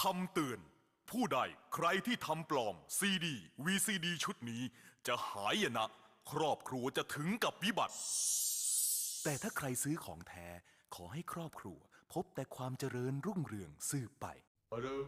คำเตือน ผู้ใดใครที่ทำปลอมซีดีวีซีดีชุดนี้ จะหายนะ ครอบครัวจะถึงกับวิบัติ แต่ถ้าใครซื้อของแท้ ขอให้ครอบครัว พบแต่ความเจริญรุ่งเรืองสืบไป Ba-dum,